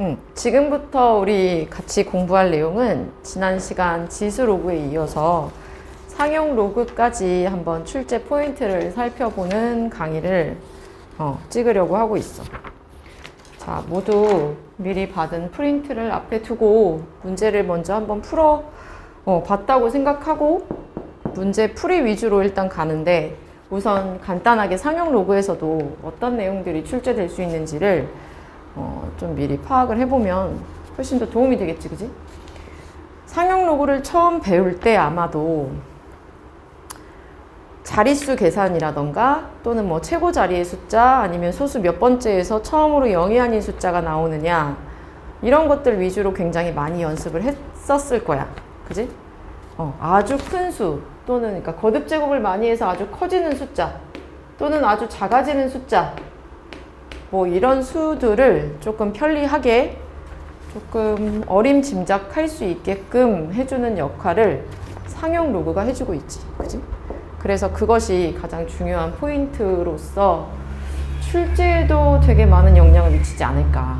음, 지금부터 우리 같이 공부할 내용은 지난 시간 지수 로그에 이어서 상용 로그까지 한번 출제 포인트를 살펴보는 강의를 어, 찍으려고 하고 있어. 자, 모두 미리 받은 프린트를 앞에 두고 문제를 먼저 한번 풀어 어, 봤다고 생각하고 문제 풀이 위주로 일단 가는데 우선 간단하게 상용 로그에서도 어떤 내용들이 출제될 수 있는지를 어, 좀 미리 파악을 해보면 훨씬 더 도움이 되겠지, 그지? 상용 로그를 처음 배울 때 아마도 자릿수 계산이라던가 또는 뭐 최고 자리의 숫자 아니면 소수 몇 번째에서 처음으로 0이 아닌 숫자가 나오느냐 이런 것들 위주로 굉장히 많이 연습을 했었을 거야. 그지? 어, 아주 큰 수 또는 그러니까 거듭 제곱을 많이 해서 아주 커지는 숫자 또는 아주 작아지는 숫자 뭐 이런 수들을 조금 편리하게 조금 어림짐작할 수 있게끔 해주는 역할을 상용 로그가 해주고 있지. 그지? 그래서 그것이 가장 중요한 포인트로서 출제에도 되게 많은 영향을 미치지 않을까.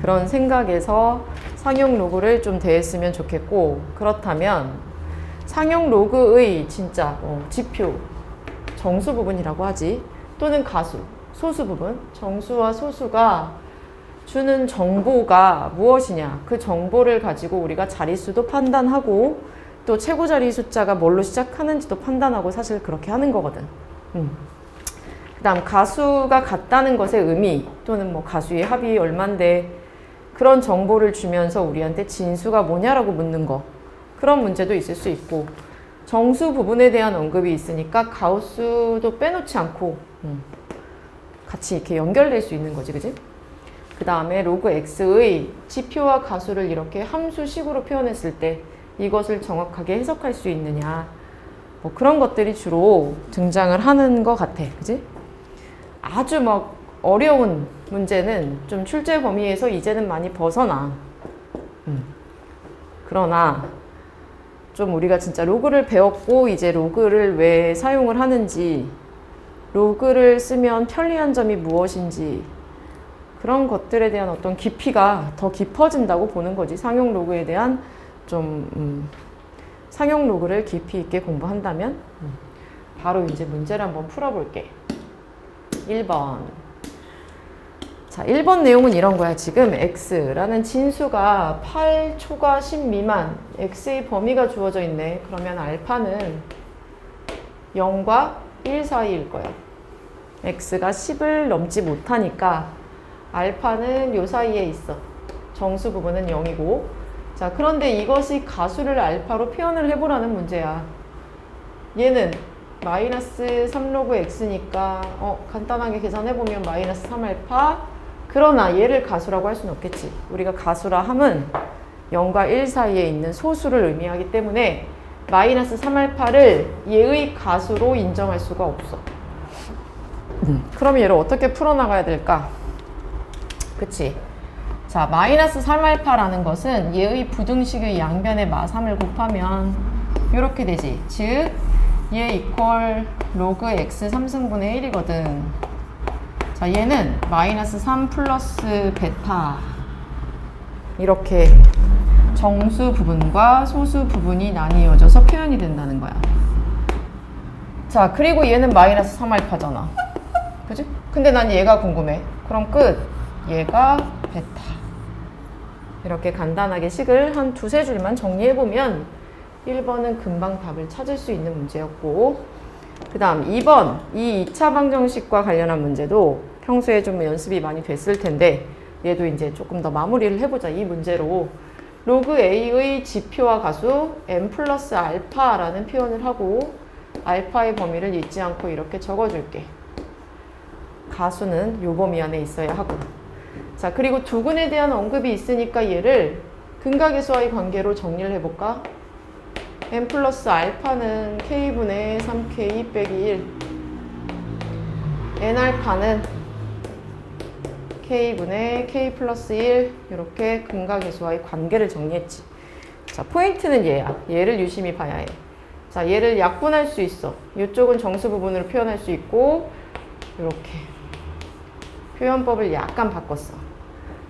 그런 생각에서 상용 로그를 좀 대했으면 좋겠고, 그렇다면 상용 로그의 진짜 어, 지표, 정수 부분이라고 하지, 또는 가수, 소수 부분, 정수와 소수가 주는 정보가 무엇이냐, 그 정보를 가지고 우리가 자릿수도 판단하고, 또 최고 자리 숫자가 뭘로 시작하는지도 판단하고 사실 그렇게 하는 거거든. 음. 그 다음 가수가 같다는 것의 의미 또는 뭐 가수의 합이 얼만데 그런 정보를 주면서 우리한테 진수가 뭐냐라고 묻는 거 그런 문제도 있을 수 있고 정수 부분에 대한 언급이 있으니까 가우스도 빼놓지 않고 음. 같이 이렇게 연결될 수 있는 거지 그지? 그 다음에 로그 x의 지표와 가수를 이렇게 함수식으로 표현했을 때 이것을 정확하게 해석할 수 있느냐 뭐 그런 것들이 주로 등장을 하는 것 같아 그지? 아주 막 어려운 문제는 좀 출제 범위에서 이제는 많이 벗어나 음. 그러나 좀 우리가 진짜 로그를 배웠고 이제 로그를 왜 사용을 하는지 로그를 쓰면 편리한 점이 무엇인지 그런 것들에 대한 어떤 깊이가 더 깊어진다고 보는 거지 상용 로그에 대한 좀 음, 상용 로그를 깊이 있게 공부한다면 음, 바로 이제 문제를 한번 풀어볼게. 1번. 자, 1번 내용은 이런 거야. 지금 x라는 진수가 8 초과 10 미만 x의 범위가 주어져 있네. 그러면 알파는 0과 1 사이일 거야. x가 10을 넘지 못하니까 알파는 요 사이에 있어. 정수 부분은 0이고 자, 그런데 이것이 가수를 알파로 표현을 해보라는 문제야. 얘는 마이너스 3로그 x니까 어, 간단하게 계산해보면 마이너스 3알파 그러나 얘를 가수라고 할 수는 없겠지. 우리가 가수라 함은 0과 1 사이에 있는 소수를 의미하기 때문에 마이너스 3알파를 얘의 가수로 인정할 수가 없어. 그럼 얘를 어떻게 풀어나가야 될까? 그치? 자, 마이너스 3알파라는 것은 얘의 부등식의 양변에 마3을 곱하면 이렇게 되지. 즉, 얘 이퀄 로그 x 3승분의 1이거든. 자, 얘는 마이너스 3 플러스 베타. 이렇게 정수 부분과 소수 부분이 나뉘어져서 표현이 된다는 거야. 자, 그리고 얘는 마이너스 3알파잖아. 그지? 근데 난 얘가 궁금해. 그럼 끝. 얘가 베타. 이렇게 간단하게 식을 한 두세 줄만 정리해보면 1번은 금방 답을 찾을 수 있는 문제였고 그 다음 2번 이 2차 방정식과 관련한 문제도 평소에 좀 연습이 많이 됐을 텐데 얘도 이제 조금 더 마무리를 해보자 이 문제로 로그 a의 지표와 가수 m 플러스 알파라는 표현을 하고 알파의 범위를 잊지 않고 이렇게 적어줄게. 가수는 요 범위 안에 있어야 하고. 자, 그리고 두근에 대한 언급이 있으니까 얘를 근각의수와의 관계로 정리를 해볼까? n 플러스 알파는 k분의 3k 빼기 1 n 알파는 k분의 k 플러스 1 이렇게 근각의수와의 관계를 정리했지. 자, 포인트는 얘야. 얘를 유심히 봐야 해. 자, 얘를 약분할 수 있어. 이쪽은 정수 부분으로 표현할 수 있고 이렇게 표현법을 약간 바꿨어.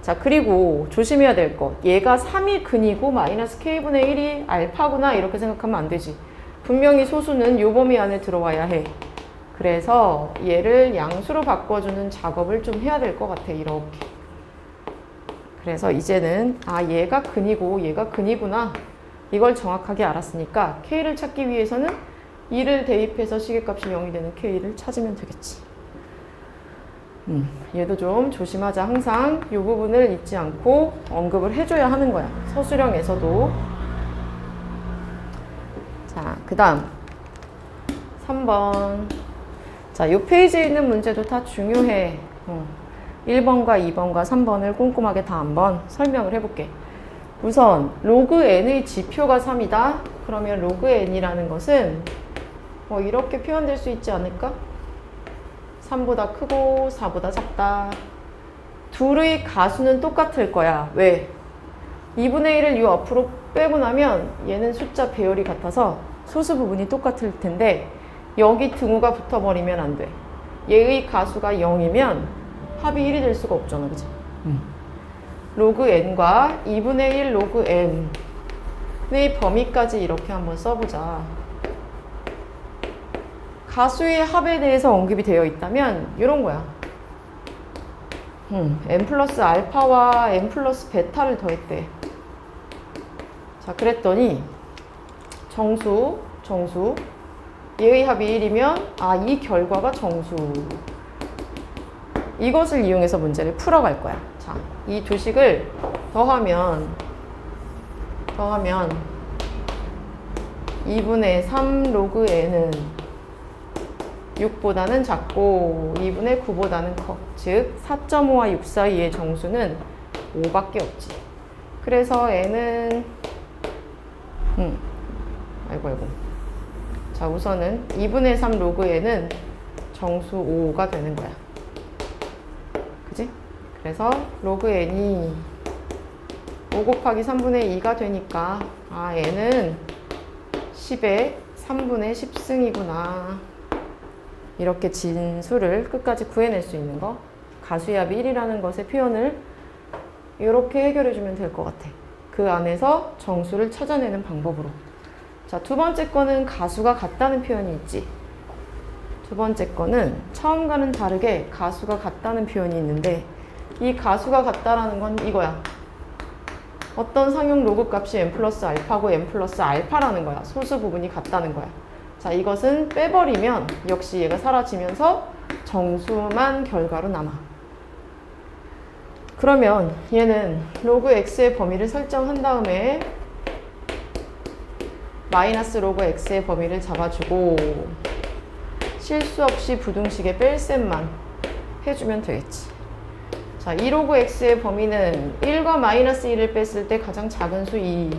자, 그리고 조심해야 될 것. 얘가 3이 근이고 마이너스 k분의 1이 알파구나 이렇게 생각하면 안 되지. 분명히 소수는 요 범위 안에 들어와야 해. 그래서 얘를 양수로 바꿔주는 작업을 좀 해야 될 것 같아. 이렇게. 그래서 이제는 아 얘가 근이고 얘가 근이구나. 이걸 정확하게 알았으니까 k를 찾기 위해서는 2를 대입해서 시계값이 0이 되는 k를 찾으면 되겠지. 음, 얘도 좀 조심하자. 항상 이 부분을 잊지 않고 언급을 해줘야 하는 거야. 서술형에서도. 자, 그 다음. 3번. 자, 이 페이지에 있는 문제도 다 중요해. 어. 1번과 2번과 3번을 꼼꼼하게 다 한번 설명을 해볼게. 우선, 로그 n의 지표가 3이다. 그러면 로그 n이라는 것은 뭐 이렇게 표현될 수 있지 않을까? 3보다 크고 4보다 작다. 둘의 가수는 똑같을 거야. 왜? 2분의 1을 이 앞으로 빼고 나면 얘는 숫자 배열이 같아서 소수 부분이 똑같을 텐데 여기 등호가 붙어버리면 안 돼. 얘의 가수가 0이면 합이 1이 될 수가 없잖아. 그치? 로그 n과 2분의 1 로그 n의 범위까지 이렇게 한번 써보자. 가수의 합에 대해서 언급이 되어 있다면 이런 거야. 음, n 플러스 알파와 n 플러스 베타를 더했대. 자, 그랬더니 정수, 정수. 얘의 합이 1이면 아, 이 결과가 정수. 이것을 이용해서 문제를 풀어갈 거야. 자, 이 두 식을 더하면 더하면 2분의 3 로그 n은 6보다는 작고 2분의 9보다는 커. 즉 4.5와 6 사이의 정수는 5밖에 없지. 그래서 n은 음. 아이고 아이고. 자, 우선은 2분의 3 로그 n은 정수 5가 되는 거야. 그지? 그래서 로그 n이 5 곱하기 3분의 2가 되니까 아, n은 10의 3분의 10승이구나. 이렇게 진수를 끝까지 구해낼 수 있는 거 가수의 합이 1이라는 것의 표현을 이렇게 해결해 주면 될 것 같아 그 안에서 정수를 찾아내는 방법으로 자 두 번째 거는 가수가 같다는 표현이 있지. 두 번째 거는 처음과는 다르게 가수가 같다는 표현이 있는데 이 가수가 같다라는 건 이거야. 어떤 상용 로그 값이 n 플러스 알파고 n 플러스 알파라는 거야. 소수 부분이 같다는 거야. 자, 이것은 빼버리면 역시 얘가 사라지면서 정수만 결과로 남아. 그러면 얘는 로그 x의 범위를 설정한 다음에 마이너스 로그 x의 범위를 잡아주고 실수 없이 부등식의 뺄셈만 해주면 되겠지. 자, 2 로그 x의 범위는 1과 마이너스 1을 뺐을 때 가장 작은 수 2,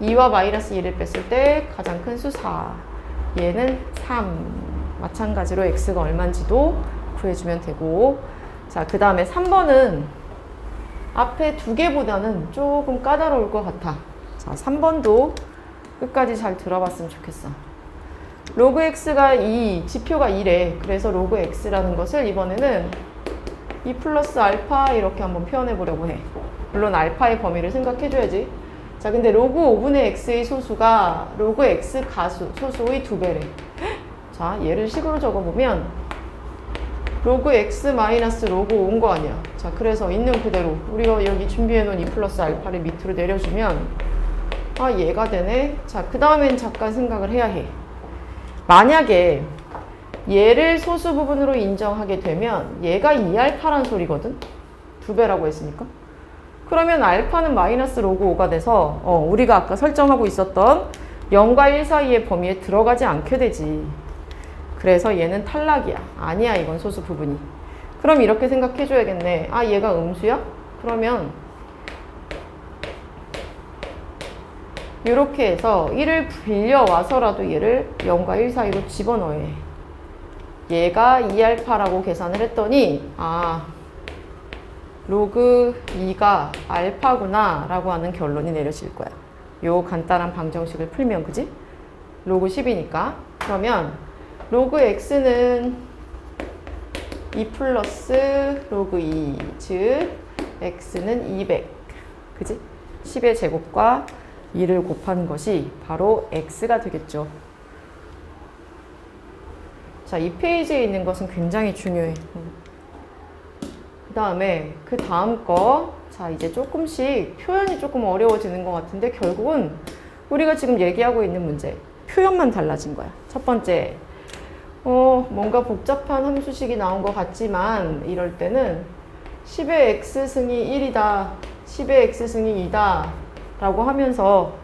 2와 마이너스 1을 뺐을 때 가장 큰 수 4. 얘는 3. 마찬가지로 x가 얼마인지도 구해주면 되고 자, 그 다음에 3번은 앞에 두 개보다는 조금 까다로울 것 같아. 자, 3번도 끝까지 잘 들어봤으면 좋겠어. 로그 x가 2, 지표가 2래. 그래서 로그 x라는 것을 이번에는 2 플러스 알파 이렇게 한번 표현해 보려고 해. 물론 알파의 범위를 생각해줘야지. 자, 근데 로그 5분의 x의 소수가 로그 x 가수, 소수의 두 배래. 자, 얘를 식으로 적어보면 로그 x 마이너스 로그 5인 거 아니야. 자, 그래서 있는 그대로 우리가 여기 준비해 놓은 2 플러스 알파를 밑으로 내려주면 아, 얘가 되네. 자, 그 다음엔 잠깐 생각을 해야 해. 만약에 얘를 소수 부분으로 인정하게 되면 얘가 2알파란 소리거든? 두 배라고 했으니까. 그러면 알파는 마이너스 로그 5가 돼서 어, 우리가 아까 설정하고 있었던 0과 1 사이의 범위에 들어가지 않게 되지. 그래서 얘는 탈락이야. 아니야, 이건 소수 부분이. 그럼 이렇게 생각해 줘야겠네. 아, 얘가 음수야? 그러면 이렇게 해서 1을 빌려와서라도 얘를 0과 1 사이로 집어넣어야 해. 얘가 2알파라고 계산을 했더니 아 로그 2가 알파구나 라고 하는 결론이 내려질 거야. 요 간단한 방정식을 풀면 그지? 로그 10이니까 그러면 로그 x는 2 플러스 로그 2, 즉 x는 200. 그지? 10의 제곱과 2를 곱한 것이 바로 x가 되겠죠. 자, 이 페이지에 있는 것은 굉장히 중요해. 그 다음에 그 다음 거. 자, 이제 조금씩 표현이 조금 어려워지는 것 같은데 결국은 우리가 지금 얘기하고 있는 문제. 표현만 달라진 거야. 첫 번째. 어, 뭔가 복잡한 함수식이 나온 것 같지만 이럴 때는 10의 x승이 1이다. 10의 x승이 2다. 라고 하면서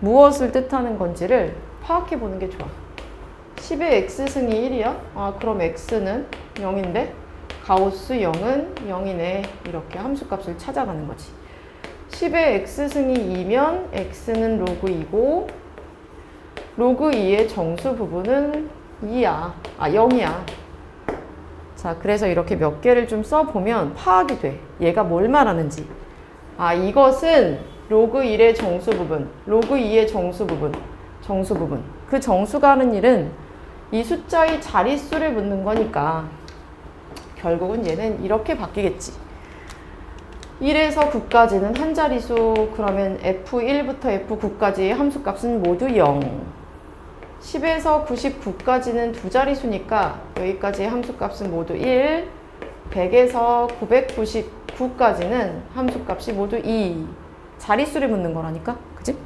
무엇을 뜻하는 건지를 파악해 보는 게 좋아. 10의 x승이 1이야? 아, 그럼 x는 0인데 가우스 0은 0이네. 이렇게 함수값을 찾아가는 거지. 10의 x승이 2면 x는 로그 2고 로그 2의 정수 부분은 2야. 아, 0이야. 자, 그래서 이렇게 몇 개를 좀 써보면 파악이 돼. 얘가 뭘 말하는지. 아, 이것은 로그 1의 정수 부분, 로그 2의 정수 부분, 정수 부분. 그 정수가 하는 일은 이 숫자의 자릿수를 묻는 거니까 결국은 얘는 이렇게 바뀌겠지. 1에서 9까지는 한 자리수, 그러면 F1부터 F9까지의 함수값은 모두 0. 10에서 99까지는 두 자리수니까 여기까지의 함수값은 모두 1. 100에서 999까지는 함수값이 모두 2. 자릿수를 묻는 거라니까. 그지?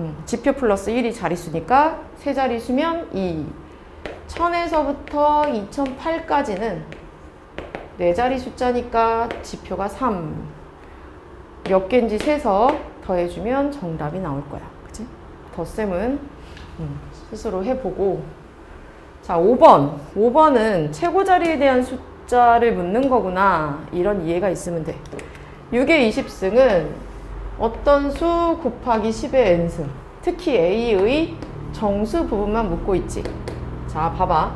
음, 지표 플러스 1이 자릿수니까 세 자리수면 2. 1000에서부터 2008까지는 네 자리 숫자니까 지표가 3. 몇 개인지 세서 더해주면 정답이 나올 거야. 그치? 덧셈은 음, 스스로 해보고. 자, 5번. 5번은 최고 자리에 대한 숫자를 묻는 거구나. 이런 이해가 있으면 돼. 6의 20승은 어떤 수 곱하기 10의 n승. 특히 a의 정수 부분만 묻고 있지. 자, 봐봐.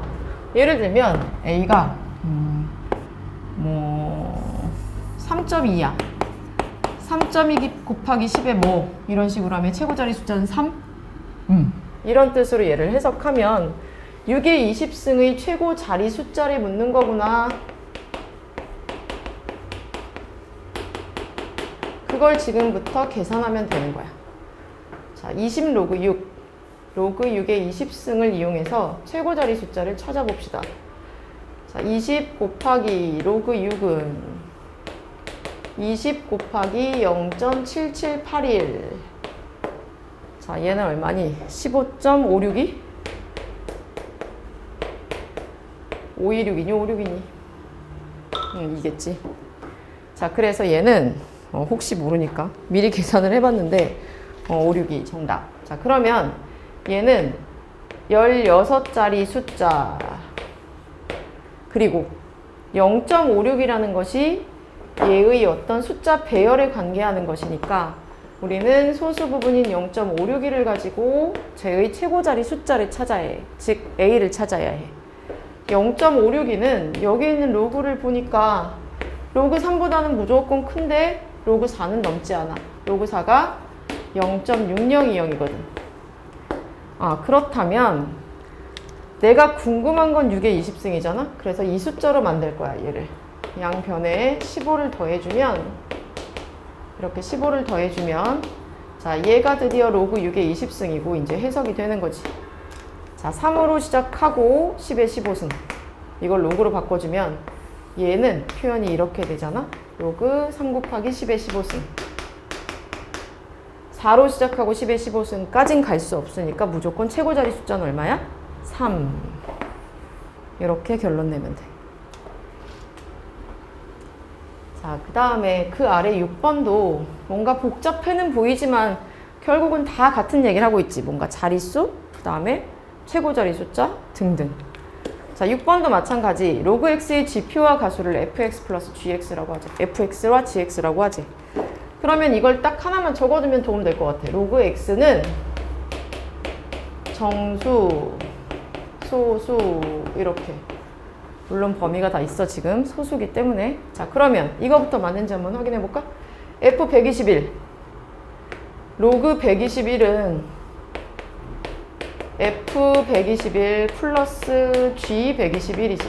예를 들면 a가 음, 뭐 3.2야. 3.2 곱하기 10에 뭐 이런 식으로 하면 최고 자리 숫자는 3? 음. 이런 뜻으로 얘를 해석하면 6의 20승의 최고 자리 숫자를 묻는 거구나. 그걸 지금부터 계산하면 되는 거야. 자, 20 로그 6. 로그 6의 20승을 이용해서 최고 자리 숫자를 찾아봅시다. 자, 20 곱하기 로그 6은 20 곱하기 0.7781. 자, 얘는 얼마니? 15.56이? 526이니 56이니? 응, 이겠지. 자, 그래서 얘는 어, 혹시 모르니까 미리 계산을 해봤는데 어, 56이 정답. 자, 그러면 얘는 16자리 숫자 그리고 0.56이라는 것이 얘의 어떤 숫자 배열에 관계하는 것이니까 우리는 소수 부분인 0.561을 가지고 쟤의 최고 자리 숫자를 찾아야 해. 즉 A를 찾아야 해. 0.562는 여기 있는 로그를 보니까 로그 3보다는 무조건 큰데 로그 4는 넘지 않아. 로그 4가 0.6020이거든. 아, 그렇다면 내가 궁금한 건 6의 20승이잖아? 그래서 이 숫자로 만들 거야, 얘를. 양 변에 15를 더해주면, 이렇게 15를 더해주면, 자, 얘가 드디어 로그 6의 20승이고, 이제 해석이 되는 거지. 자, 3으로 시작하고, 10의 15승. 이걸 로그로 바꿔주면, 얘는 표현이 이렇게 되잖아? 로그 3 곱하기 10의 15승. 4로 시작하고 10의 15승까진 갈 수 없으니까 무조건 최고 자리 숫자는 얼마야? 3. 이렇게 결론 내면 돼. 자, 그 다음에 그 아래 6번도 뭔가 복잡해는 보이지만 결국은 다 같은 얘기를 하고 있지. 뭔가 자릿수, 그 다음에 최고 자리 숫자 등등. 자, 6번도 마찬가지. 로그 x의 지표와 가수를 fx 플러스 gx라고 하지. fx와 gx라고 하지. 그러면 이걸 딱 하나만 적어두면 도움 될 것 같아. 로그 x는 정수, 소수 이렇게. 물론 범위가 다 있어 지금 소수기 때문에. 자 그러면 이거부터 맞는지 한번 확인해 볼까? f 121. 로그 121은 f 121 플러스 g 121이지.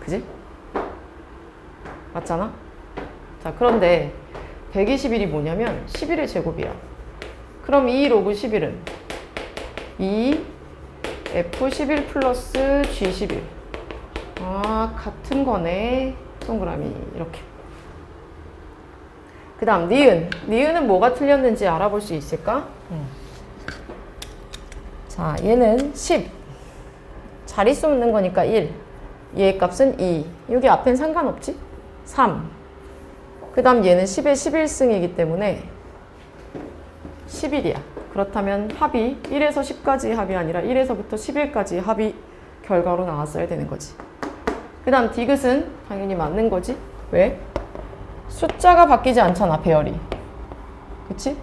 그지? 맞잖아? 자, 그런데 121이 뭐냐면 11의 제곱이야. 그럼 이 로그 11은 2 F11 플러스 G11. 아, 같은 거네. 동그라미 이렇게. 그 다음 니은. 니은은 뭐가 틀렸는지 알아볼 수 있을까? 자, 얘는 10. 자릿수 묻는 거니까 1. 얘 값은 2. 여기 앞엔 상관없지? 3. 그 다음 얘는 10의 11승이기 때문에 11이야. 그렇다면 합이 1에서 10까지 합이 아니라 1에서부터 11까지 합이 결과로 나왔어야 되는 거지. 그 다음 디귿은 당연히 맞는 거지. 왜? 숫자가 바뀌지 않잖아, 배열이. 그치?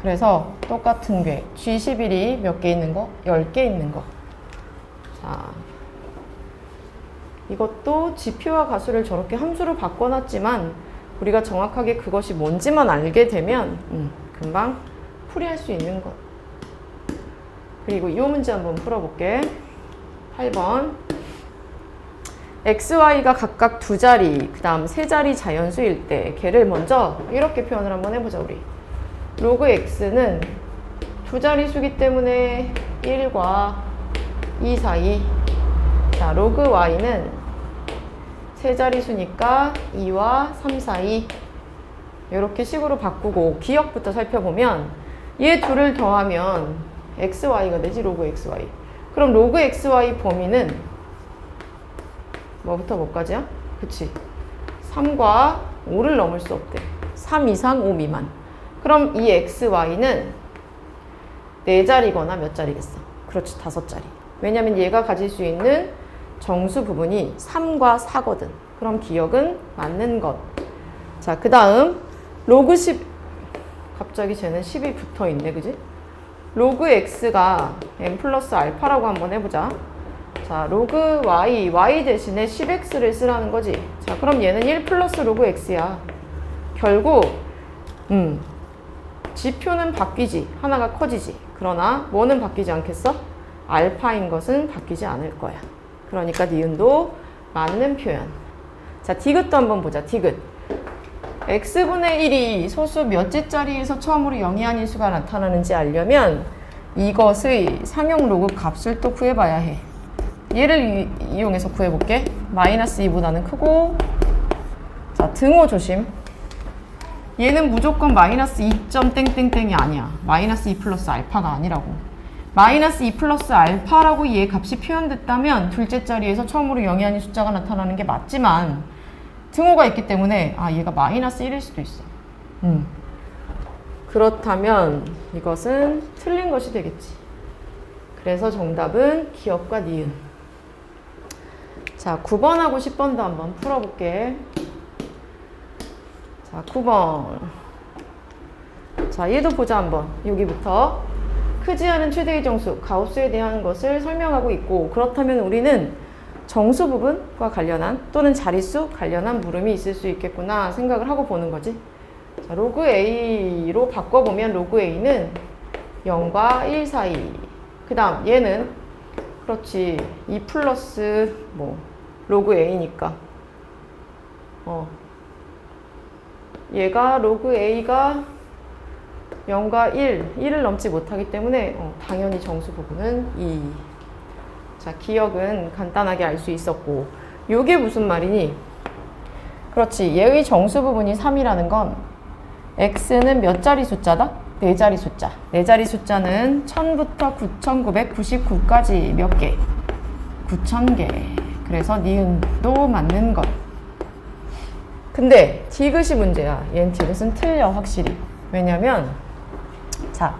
그래서 똑같은 게 G11이 몇 개 있는 거? 10개 있는 거. 자, 이것도 지표와 가수를 저렇게 함수로 바꿔놨지만 우리가 정확하게 그것이 뭔지만 알게 되면 음, 금방 풀이할 수 있는 것. 그리고 이 문제 한번 풀어볼게. 8번. xy가 각각 두 자리, 그 다음 세 자리 자연수일 때 걔를 먼저 이렇게 표현을 한번 해보자 우리. 로그 x는 두 자리수기 때문에 1과 2 사이. 자, 로그 y는 세 자리수니까 2와 3 사이. 이렇게 식으로 바꾸고 기억부터 살펴보면 얘 둘을 더하면 xy가 되지 로그 xy. 그럼 로그 xy 범위는 뭐부터 뭐까지야? 그치. 3과 5를 넘을 수 없대. 3 이상 5 미만. 그럼 이 xy는 네 자리거나 몇 자리겠어? 그렇지, 다섯 자리. 왜냐면 얘가 가질 수 있는 정수 부분이 3과 4거든. 그럼 기억은 맞는 것. 자, 그 다음 로그 10 갑자기 쟤는 10이 붙어 있네, 그지? 로그 x가 n 플러스 알파라고 한번 해보자. 자, 로그 y, y 대신에 10x를 쓰라는 거지. 자, 그럼 얘는 1 플러스 로그 x야. 결국, 음, 지표는 바뀌지. 하나가 커지지. 그러나 뭐는 바뀌지 않겠어? 알파인 것은 바뀌지 않을 거야. 그러니까 니은도 맞는 표현. 자, 디귿도 한번 보자. 디귿. x분의 1이 소수 몇째 자리에서 처음으로 0이 아닌 수가 나타나는지 알려면 이것의 상용 로그 값을 또 구해봐야 해. 얘를 이, 이용해서 구해볼게. 마이너스 2보다는 크고 자 등호 조심. 얘는 무조건 마이너스 2점 땡땡땡이 아니야. 마이너스 2 플러스 알파가 아니라고. 마이너스 2 플러스 알파라고 얘 값이 표현됐다면 둘째 자리에서 처음으로 0이 아닌 숫자가 나타나는 게 맞지만 등호가 있기 때문에 아 얘가 마이너스 1일 수도 있어. 음. 그렇다면 이것은 틀린 것이 되겠지. 그래서 정답은 기억과 니은. 자, 9번하고 10번도 한번 풀어볼게. 자, 9번. 자, 얘도 보자 한번. 여기부터. 크지 않은 최대의 정수, 가우스에 대한 것을 설명하고 있고, 그렇다면 우리는 정수 부분과 관련한 또는 자릿수 관련한 물음이 있을 수 있겠구나 생각을 하고 보는 거지. 자, 로그 A로 바꿔보면 로그 A는 0과 1 사이. 그 다음 얘는 그렇지 2 플러스 뭐 로그 A니까 어 얘가 로그 A가 0과 1, 1을 넘지 못하기 때문에 어, 당연히 정수 부분은 2. 자, 기억은 간단하게 알 수 있었고 요게 무슨 말이니? 그렇지. 얘의 정수 부분이 3이라는 건 x는 몇 자리 숫자다? 네 자리 숫자. 네 자리 숫자는 1000부터 9999까지 몇 개? 9000개. 그래서 니은도 맞는 것. 근데 디귿이 문제야. 얘는 디귿은 틀려 확실히. 왜냐면 자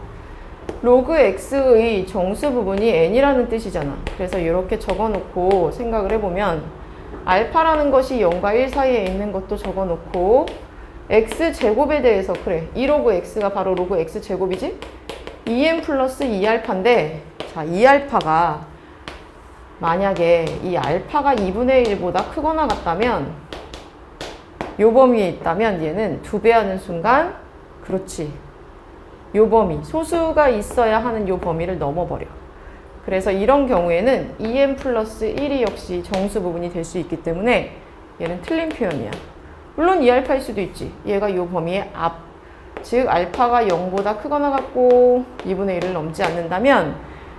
로그 x의 정수 부분이 n이라는 뜻이잖아. 그래서 이렇게 적어놓고 생각을 해보면 알파라는 것이 0과 1 사이에 있는 것도 적어놓고 x 제곱에 대해서 그래 2로그 x가 바로 로그 x 제곱이지 2n 플러스 2알파인데 자 2알파가 만약에 이 알파가 2분의 1보다 크거나 같다면 요 범위에 있다면 얘는 두 배 하는 순간 그렇지 요 범위 소수가 있어야 하는 요 범위를 넘어버려 그래서 이런 경우에는 2n 플러스 1이 역시 정수 부분이 될 수 있기 때문에 얘는 틀린 표현이야 물론 2알파일 수도 있지. 얘가 이 범위의 앞. 즉 알파가 0보다 크거나 같고 2분의 1을 넘지 않는다면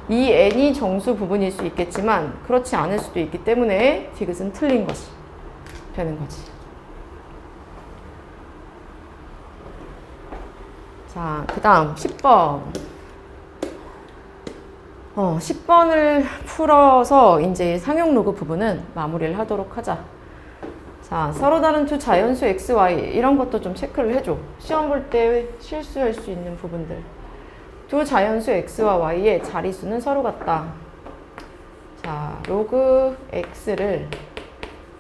이 n이 정수 부분일 수 있겠지만 그렇지 않을 수도 있기 때문에 디귿은 틀린 것이 되는 거지. 자, 그 다음 10번. 어, 10번을 풀어서 이제 상용 로그 부분은 마무리를 하도록 하자. 자, 서로 다른 두 자연수 x, y 이런 것도 좀 체크를 해줘. 시험 볼 때 실수할 수 있는 부분들. 두 자연수 x와 y의 자리수는 서로 같다. 자, 로그 x를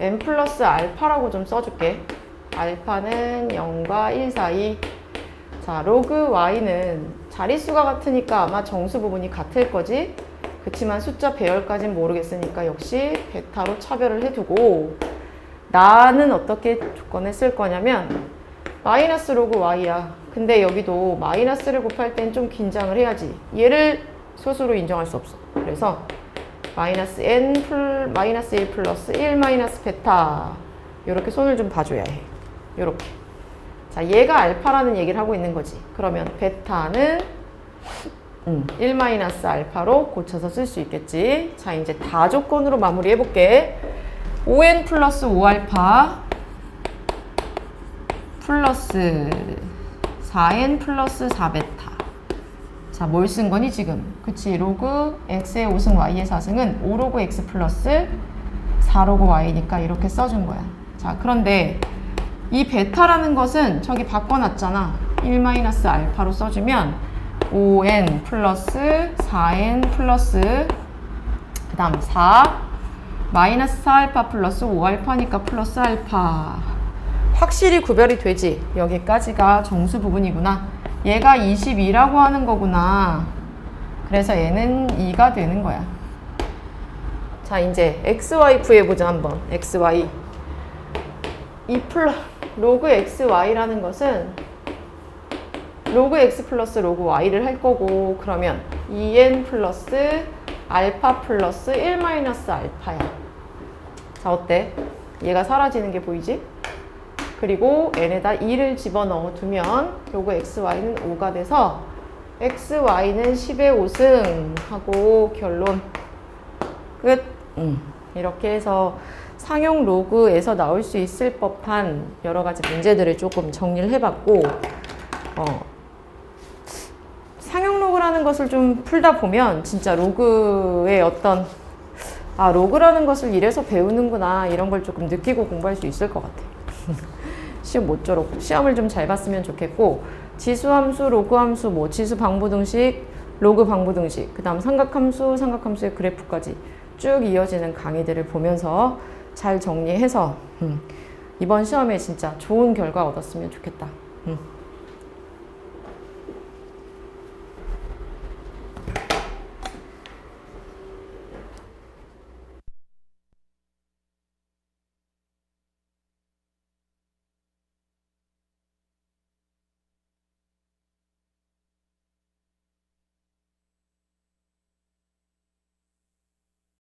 n 플러스 알파라고 좀 써줄게. 알파는 0과 1 사이. 자, 로그 y는 자릿수가 같으니까 아마 정수 부분이 같을 거지. 그치만 숫자 배열까진 모르겠으니까 역시 베타로 차별을 해두고 나는 어떻게 조건을 쓸 거냐면 마이너스 로그 y야. 근데 여기도 마이너스를 곱할 땐 좀 긴장을 해야지. 얘를 소수로 인정할 수 없어. 그래서 마이너스 n 플 마이너스 1 플러스 1 마이너스 베타 이렇게 손을 좀 봐줘야 해. 이렇게. 자, 얘가 알파라는 얘기를 하고 있는 거지. 그러면 베타는 음, 1 마이너스 알파로 고쳐서 쓸 수 있겠지. 자, 이제 다 조건으로 마무리해 볼게. 5n 플러스 5알파 플러스 4n 플러스 4베타. 자, 뭘 쓴 거니 지금? 그치, 로그 x의 5승 y의 4승은 5로그 x 플러스 4로그 y니까 이렇게 써준 거야. 자, 그런데 이 베타라는 것은 저기 바꿔놨잖아. 1 마이너스 알파로 써주면 5n 플러스 4n 플러스 그 다음 4 마이너스 4알파 플러스 5알파니까 플러스 알파. 확실히 구별이 되지? 여기까지가 정수 부분이구나. 얘가 22라고 하는 거구나. 그래서 얘는 2가 되는 거야. 자 이제 xy 구해보자 한번. xy 이 플러 로그 xy라는 것은 로그 x 플러스 로그 y를 할 거고 그러면 2n 플러스 알파 플러스 1 마이너스 알파야 자 어때? 얘가 사라지는 게 보이지? 그리고 n에다 2를 집어넣어 두면 로그 xy는 5가 돼서 xy는 10의 5승 하고 결론 끝 음, 이렇게 해서 상용 로그에서 나올 수 있을 법한 여러 가지 문제들을 조금 정리를 해봤고 어, 상용 로그라는 것을 좀 풀다 보면 진짜 로그의 어떤 아 로그라는 것을 이래서 배우는구나 이런 걸 조금 느끼고 공부할 수 있을 것 같아. 시험 모쪼록 시험을 좀 잘 봤으면 좋겠고 지수함수, 로그함수, 뭐 지수 방부등식, 로그 방부등식, 그 다음 삼각함수, 삼각함수의 그래프까지 쭉 이어지는 강의들을 보면서 잘 정리해서 음, 이번 시험에 진짜 좋은 결과 얻었으면 좋겠다. 음.